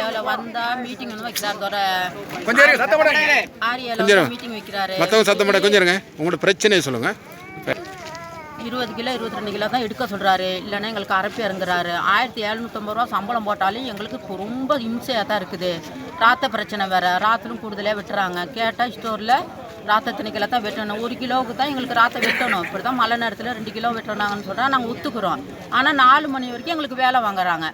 எவ்வளோ வந்தா மீட்டிங் ஒன்று வைக்கிறார் கொஞ்சம் இருங்க மீட்டிங் வைக்கிறாரு. சத்தம் கொஞ்சம் இருங்க. உங்களோட பிரச்சனையை இருபது கிலோ இருபத்தி கிலோ தான் எடுக்க சொல்கிறாரு இல்லைன்னா எங்களுக்கு அரப்பி இறங்குறாரு. ஆயிரத்தி எழுநூற்றம்பது ரூபா சம்பளம் போட்டாலும் எங்களுக்கு ரொம்ப இம்சையாக தான் இருக்குது. ராத்த பிரச்சனை வேறு. ராத்திலும் கூடுதலாக விட்டுறாங்க. கேட்டால் ஸ்டோரில் ராத்த திணைக்கில தான் வெட்டணும். ஒரு கிலோவுக்கு தான் எங்களுக்கு ராத்த வெட்டணும். இப்படி தான் மழை நேரத்தில் ரெண்டு கிலோ வெட்டுறாங்கன்னு சொல்கிறா நாங்கள் ஒத்துக்குறோம். ஆனால் நாலு மணி வரைக்கும் எங்களுக்கு வேலை வாங்குறாங்க.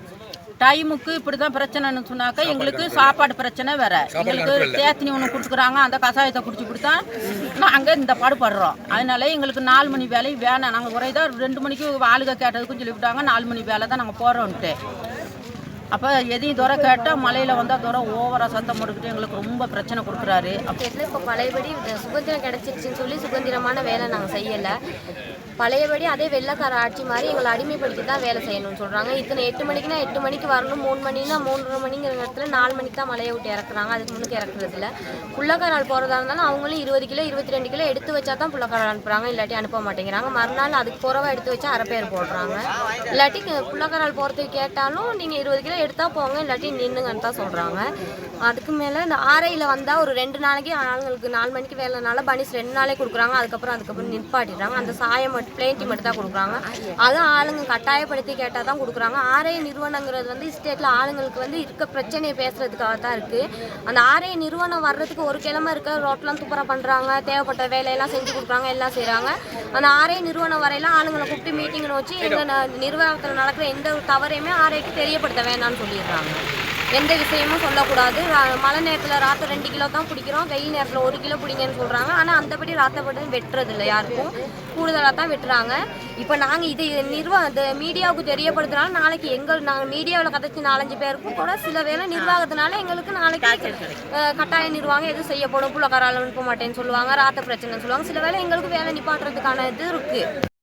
டைமுக்கு இப்படி தான் பிரச்சனைன்னு சொன்னாக்கா எங்களுக்கு சாப்பாடு பிரச்சனை வேற. எங்களுக்கு தேத்தினி ஒன்று கொடுத்துக்குறாங்க அந்த கஷாயத்தை குடிச்சு கொடுத்தா நாங்கள் இந்த பாடுபடுறோம். அதனால எங்களுக்கு நாலு மணி வேலை வேணாம். நாங்கள் குறைதான் ரெண்டு மணிக்கு ஆளுக கேட்டதுக்கும் சொல்லிவிட்டாங்க. நாலு மணி வேலை தான் நாங்கள் போகிறோன்ட்டு அப்போ எதையும் துறை கேட்டால் மலையில் வந்தால் துறை ஓவராக சத்தம் போட்டுக்கிட்டு எங்களுக்கு ரொம்ப பிரச்சனை கொடுக்குறாரு. இடத்துல இப்போ பழையபடி சுதந்திரம் கிடச்சிருச்சின்னு சொல்லி சுதந்திரமான வேலை நாங்கள் செய்யலை. பழையபடி அதே வெள்ளைக்கார ஆட்சி மாதிரி எங்களை அடிமைப்படுத்தி தான் வேலை செய்யணும்னு சொல்கிறாங்க இத்தனை எட்டு மணிக்குனா எட்டு மணிக்கு வரணும் மூணு மணினா மூன்றரை மணிங்கிற இடத்துல நாலு மணிக்கு தான் மலையை விட்டு இறக்குறாங்க. அதுக்கு முன்னுக்கு இறக்குறது புள்ளக்காரால் போகிறதா இருந்தாலும் அவங்களும் இருபது கிலோ இருபத்தி ரெண்டு கிலோ எடுத்து வச்சா தான் புள்ளக்காரால் அனுப்புகிறாங்க இல்லாட்டி அனுப்ப மாட்டேங்கிறாங்க. மறுநாள் அதுக்கு குறவாக எடுத்து வச்சா அரை பேர் போடுறாங்க. இல்லாட்டி புள்ளக்காரால் போகிறதுக்கு கேட்டாலும் நீங்கள் இருபது கிலோ எடுத்தால் போங்க இல்லாட்டி நின்றுங்கன்னு தான் சொல்கிறாங்க அதுக்கு மேலே இந்த ஆரையில் வந்தால் ஒரு ரெண்டு நாளைக்கு ஆளுங்களுக்கு நாலு மணிக்கு வேலைனால பனிஸ் ரெண்டு நாளே கொடுக்குறாங்க அதுக்கப்புறம் அதுக்கப்புறம் நிற்பாட்டிடுறாங்க அந்த சாயம் மட்டும் பிளேண்டி மட்டும் தான் கொடுக்குறாங்க. அதுவும் ஆளுங்க கட்டாயப்படுத்தி கேட்டால் தான் கொடுக்குறாங்க. ஆரைய நிறுவனங்கிறது வந்து ஸ்டேட்டில் ஆளுங்களுக்கு வந்து இருக்க பிரச்சனையை பேசுகிறதுக்காக தான் இருக்குது அந்த ஆரைய நிறுவனம் வர்றதுக்கு ஒரு கிழமை இருக்க ரோட்லாம் துப்புரம் பண்ணுறாங்க தேவைப்பட்ட வேலையெல்லாம் செஞ்சு கொடுக்குறாங்க எல்லாம் செய்கிறாங்க அந்த ஆரைய நிறுவனம் வரையில ஆளுங்களை கூப்பிட்டு மீட்டிங்னு வச்சு எங்கள் நிர்வாகத்தில் நடக்கிற எந்த ஒரு தவறையுமே ஆரைக்கு தெரியப்படுத்த வேண்டாம்னு சொல்லிடுறாங்க. எந்த விஷயமும் சொல்லக்கூடாது. மழை நேரத்தில் ராத்திரி ரெண்டு கிலோ தான் பிடிக்கிறோம் வெயில் நேரத்தில் ஒரு கிலோ பிடிங்கன்னு சொல்கிறாங்க ஆனால் அந்தபடி ராத்தப்பட்டு வெட்டுறது இல்லை யாருக்கும் கூடுதலாக தான் வெட்டுறாங்க. இப்போ நாங்கள் இது நிர்வாக இந்த மீடியாவுக்கு தெரியப்படுத்தினாலும் நாளைக்கு எங்கள் நாங்கள் மீடியாவில் கதைச்சி நாலஞ்சு பேருக்கும் கூட சில வேளை நிர்வாகத்தினால எங்களுக்கு நாளைக்கு கட்டாய நிர்வாகம் எதுவும் செய்யப்படும். புள்ளக்காரால் அனுப்ப மாட்டேன்னு சொல்லுவாங்க. ராத்த பிரச்சனைன்னு சொல்லுவாங்க. சில வேளை எங்களுக்கு வேலை நிப்பாட்டுறதுக்கான இது இருக்குது